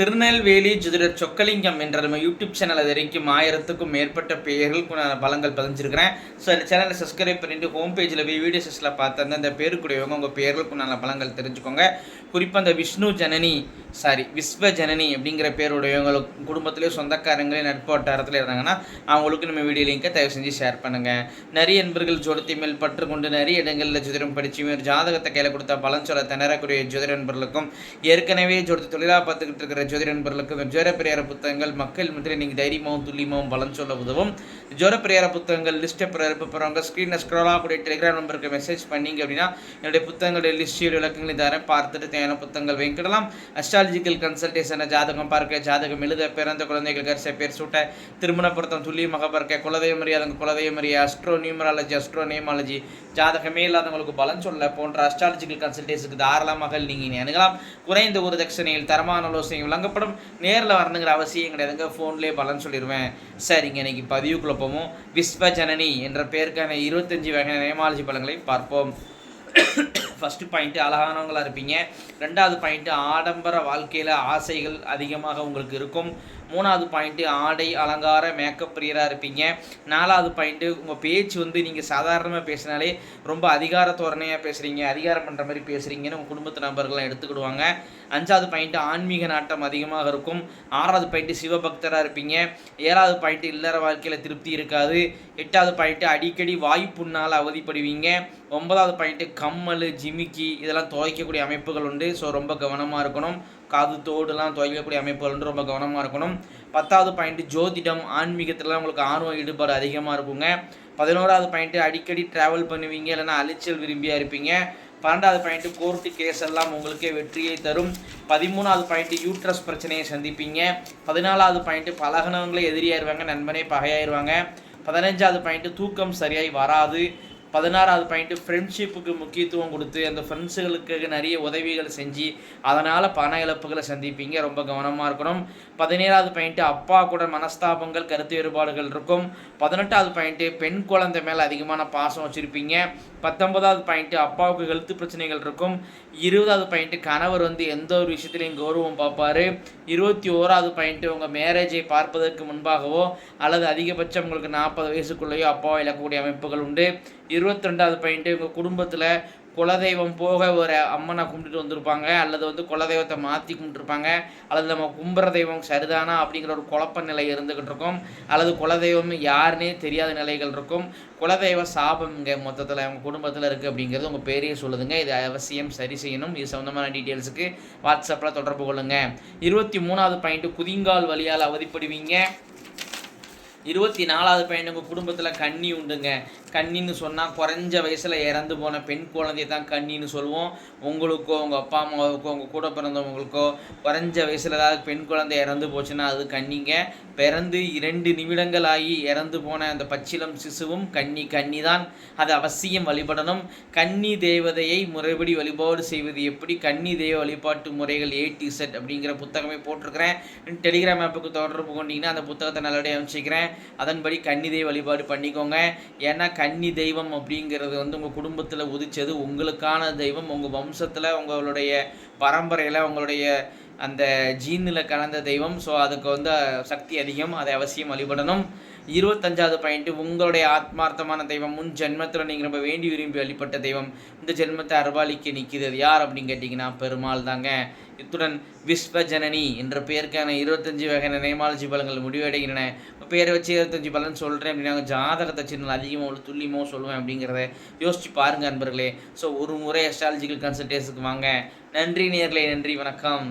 திருநெல்வேலி ஜோதிடர் சொக்கலிங்கம் என்ற நம்ம யூடியூப் சேனல் அது வரைக்கும் ஆயிரத்துக்கும் மேற்பட்ட பெயர்களுக்கு நான் பலங்கள் பதிஞ்சிருக்கிறேன். ஸோ அந்த சேனலை சப்ஸ்கிரைப் பண்ணிட்டு ஹோம் பேஜில் போய் வீடியோஸில் பார்த்து அந்த பேருக்குடையவங்க உங்கள் பெயர்களுக்கு நல்ல பலங்கள் தெரிஞ்சுக்கோங்க. குறிப்பாக அந்த விஷ்ணு ஜனனி சாரி விஸ்வ ஜனனி அப்படிங்கிற பேருடையவங்களுக்கு குடும்பத்திலேயே சொந்தக்காரங்களே நட்பு வட்டாரத்தில் இருந்தாங்கன்னா அவங்களுக்கு நம்ம வீடியோ லிங்கை தயவு செஞ்சு ஷேர் பண்ணுங்கள் நிறைய நண்பர்கள் ஜோடத்தை மேல் பற்று கொண்டு நிறைய இடங்களில் ஜோதிடம் படித்து ஜாதகத்தை கையில் கொடுத்தா பலன் சொல்ல திணறக்கூடிய ஜோதிட நண்பர்களுக்கும் ஏற்கனவே ஜோடத்தை தொழிலாக பார்த்துக்கிட்டு இருக்கிற ஜோதிட நண்பர்களுக்கு ஜோர பிரியார புத்தகங்கள் மக்கள் மத்தியில் நீங்கள் தைரியமாகவும் துல்லியமாகவும் பலன் சொல்ல உதவும். ஜோரப்பிரியார புத்தகங்கள் லிஸ்ட்டை பிறப்புறவங்க ஸ்க்ரீனில் ஸ்க்ரோலாக கூடிய டெலிகிராம் நம்பருக்கு மெசேஜ் பண்ணீங்க அப்படின்னா என்னுடைய புத்தகங்களுடைய லிஸ்ட்டு விளக்கங்களை தரேன் பார்த்துட்டு தேவையான புத்தகங்கள் வாங்கிக்கிடலாம். அஸ்ட்ராலஜிக்கல் கன்சல்டேஷனை ஜாதகம் பார்க்க ஜாதகம் எழுத பிறந்த குழந்தைகள் கரிசை பேர் சூட்ட திருமண பொருத்தம் துல்லியமாக பார்க்க குலதெய்வம் அறியாதவங்க குலதெய்வம் அறிய அஸ்ட்ரோ நியூமராலஜி அஸ்ட்ரோ நியமாலஜி ஜாதகமே இல்லாதவங்களுக்கு பலன் சொல்ல போன்ற அஸ்ட்ராலஜிக்கல் கன்சல்டேஷனுக்கு தாராளமாக நீங்கள் அணுகலாம். குறைந்த ஒரு தட்சணையில் தரமான ஆலோசனை படம் நேரில் வரணுங்கிற அவசியம் கிடையாதுங்க. ஃபோன்லேயே பலன் சொல்லிடுவேன் சரிங்க இன்னைக்கு பதிவுக்குள்ள போவோம். விஸ்வஜனனி என்ற பேருக்கான இருபத்தஞ்சி வகையான நேமாலஜி பலன்களை பார்ப்போம். ஃபஸ்ட்டு பாயிண்ட்டு அழகானவங்களாக இருப்பீங்க. ரெண்டாவது பாயிண்ட்டு ஆடம்பர வாழ்க்கையில் ஆசைகள் அதிகமாக உங்களுக்கு இருக்கும். மூணாவது பாயிண்ட்டு ஆடை அலங்கார மேக்கப் பிரியராக இருப்பீங்க. நாலாவது பாயிண்ட்டு உங்கள் பேச்சு வந்து நீங்கள் சாதாரணமாக பேசினாலே ரொம்ப அதிகார தோரணையாக பேசுகிறீங்க அதிகாரம் பண்ணுற மாதிரி பேசுகிறீங்கன்னு உங்கள் குடும்பத்து நபர்கள்லாம் எடுத்துக்கிடுவாங்க. அஞ்சாவது பாயிண்ட்டு ஆன்மீக நாட்டம் அதிகமாக இருக்கும். ஆறாவது பாயிண்ட்டு சிவபக்தராக இருப்பீங்க. ஏழாவது பாயிண்ட்டு இல்லற வாழ்க்கையில் திருப்தி இருக்காது. எட்டாவது பாயிண்ட்டு அடிக்கடி வாய்ப்புண்ணால் அவதிப்படுவீங்க. ஒன்பதாவது பாயிண்ட்டு கம்மல் ஜிமிக்கி இதெல்லாம் துவைக்கக்கூடிய அமைப்புகள் உண்டு. ஸோ ரொம்ப கவனமாக இருக்கணும். காது தோடுலாம் துவைக்கக்கூடிய அமைப்புகள் உண்டு. ரொம்ப கவனமாக இருக்கணும். பத்தாவது பாயிண்ட்டு ஜோதிடம். ஆன்மீகத்திலலாம் உங்களுக்கு ஆர்வம் ஈடுபாடு அதிகமாக இருக்குங்க. பதினோராவது பாயிண்ட்டு அடிக்கடி ட்ராவல் பண்ணுவீங்க. இல்லைன்னா அலைச்சல் விரும்பியாக இருப்பீங்க. பன்னெண்டாவது பாயிண்ட்டு கோர்ட்டு கேஸ் எல்லாம் உங்களுக்கே வெற்றியை தரும். பதிமூணாவது பாயிண்ட்டு யூட்ரஸ் பிரச்சனையை சந்திப்பீங்க. பதினாலாவது பாயிண்ட்டு பழகினவங்களே எதிரியாயிருவாங்க நண்பனே பகையாயிருவாங்க. பதினஞ்சாவது பாயிண்ட்டு தூக்கம் சரியாய் வராது. பதினாறாவது பாயிண்ட்டு ஃப்ரெண்ட்ஷிப்புக்கு முக்கியத்துவம் கொடுத்து அந்த ஃப்ரெண்ட்ஸுகளுக்கு நிறைய உதவிகள் செஞ்சு அதனால் பண இழப்புகளை சந்திப்பீங்க. ரொம்ப கவனமாக இருக்கணும். பதினேழாவது பாயிண்ட்டு அப்பா கூட மனஸ்தாபங்கள் கருத்து வேறுபாடுகள் இருக்கும். பதினெட்டாவது பாயிண்ட்டு பெண் குழந்தை மேலே அதிகமான பாசம் வச்சுருப்பீங்க. பத்தொன்பதாவது பாயிண்ட்டு அப்பாவுக்கு ஹெல்த் பிரச்சனைகள் இருக்கும். இருபதாவது பாயிண்ட்டு கணவர் வந்து எந்த ஒரு விஷயத்துலையும் கௌரவம் பார்ப்பாரு. இருபத்தி ஓராவது பாயிண்ட்டு உங்கள் மேரேஜை பார்ப்பதற்கு முன்பாகவோ அல்லது அதிகபட்சம் உங்களுக்கு நாற்பது வயசுக்குள்ளேயோ அப்பாவை இழக்கக்கூடிய அமைப்புகள் உண்டு. இருபத்தி ரெண்டாவது பாயிண்ட்டு உங்கள் குடும்பத்தில் குலதெய்வம் போக ஒரு அம்மனை கும்பிட்டுட்டு வந்திருப்பாங்க அல்லது வந்து குலதெய்வத்தை மாற்றி கும்பிட்டுருப்பாங்க அல்லது நம்ம கும்புற தெய்வம் சரிதானா அப்படிங்கிற ஒரு குழப்ப நிலை இருந்துக்கிட்டு இருக்கும். அல்லது குலதெய்வம் யாருன்னே தெரியாத நிலைகள் இருக்கும். குலதெய்வ சாபம் இங்கே மொத்தத்தில் அவங்க குடும்பத்தில் இருக்குது அப்படிங்கிறது உங்கள் பேரையே சொல்லுதுங்க. இது அவசியம் சரி செய்யணும். இது சம்மந்தமான டீட்டெயில்ஸுக்கு வாட்ஸ்அப்பில் தொடர்பு கொள்ளுங்கள் இருபத்தி மூணாவது பாயிண்ட்டு குதிங்கால் வழியால் அவதிப்படுவீங்க. இருபத்தி நாலாவது பையன் உங்கள் குடும்பத்தில் கண்ணி உண்டுங்க. கண்ணின்னு சொன்னால் குறைஞ்ச வயசில் இறந்து போன பெண் குழந்தைய தான் கன்னின்னு சொல்லுவோம். உங்களுக்கோ உங்கள் அப்பா அம்மாவுக்கோ உங்கள் கூட பிறந்தவங்களுக்கோ குறைஞ்ச வயசில் ஏதாவது பெண் குழந்தை இறந்து போச்சுன்னா அது கன்னிங்க பிறந்து இரண்டு நிமிடங்கள் ஆகி இறந்து போன அந்த பச்சிலம் சிசுவும் கன்னி கன்னி தான் அது அவசியம் வழிபடணும். கன்னி தேவதையை முறைப்படி வழிபாடு செய்வது எப்படி? கன்னி தெய்வ வழிபாட்டு முறைகள் ஏ டி செட் அப்படிங்கிற புத்தகமே போட்டிருக்கிறேன். டெலிகிராம் ஆப்புக்கு தொடர்பு கொண்டீங்கன்னா அந்த புத்தகத்தை நல்லபடியாக அமைச்சிக்கிறேன் அதன்படி கன்னி தெய்வ வழிபாடு பண்ணிக்கோங்க. ஏன்னா கன்னி தெய்வம் அப்படிங்கிறது வந்து உங்கள் குடும்பத்தில் உதிச்சது. உங்களுக்கான தெய்வம் உங்கள் வம்சத்தில் உங்களுடைய பரம்பரையில் உங்களுடைய அந்த ஜீனில் கலந்த தெய்வம். ஸோ அதுக்கு வந்து சக்தி அதிகம். அதை அவசியம் வழிபடணும். இருபத்தஞ்சாவது பாயிண்ட்டு உங்களுடைய ஆத்மார்த்தமான தெய்வம் முன் ஜென்மத்தில் நீங்கள் ரொம்ப வேண்டி விரும்பி வழிபட்ட தெய்வம் இந்த ஜென்மத்தை அர்வாலிக்க நிற்கிறது யார் அப்படின்னு கேட்டிங்கன்னா பெருமாள் தாங்க. இத்துடன் விஸ்வஜனனி என்ற பெயருக்கான இருபத்தஞ்சு வகையான நேமாலஜி பலங்கள் முடிவடைகின்றன. பேரை வச்சு இருபத்தஞ்சு பலன் சொல்கிறேன் அப்படின்னா ஜாதகத்தை சின்ன அதிகமாக துல்லியமாக சொல்லுவேன் அப்படிங்கிறத யோசிச்சு பாருங்கள் அன்பர்களே ஸோ ஒரு முறை அஸ்ட்ராலஜிக்கல் கன்சல்டேஷனுக்கு வாங்க. நன்றி நேர்களை நன்றி வணக்கம்.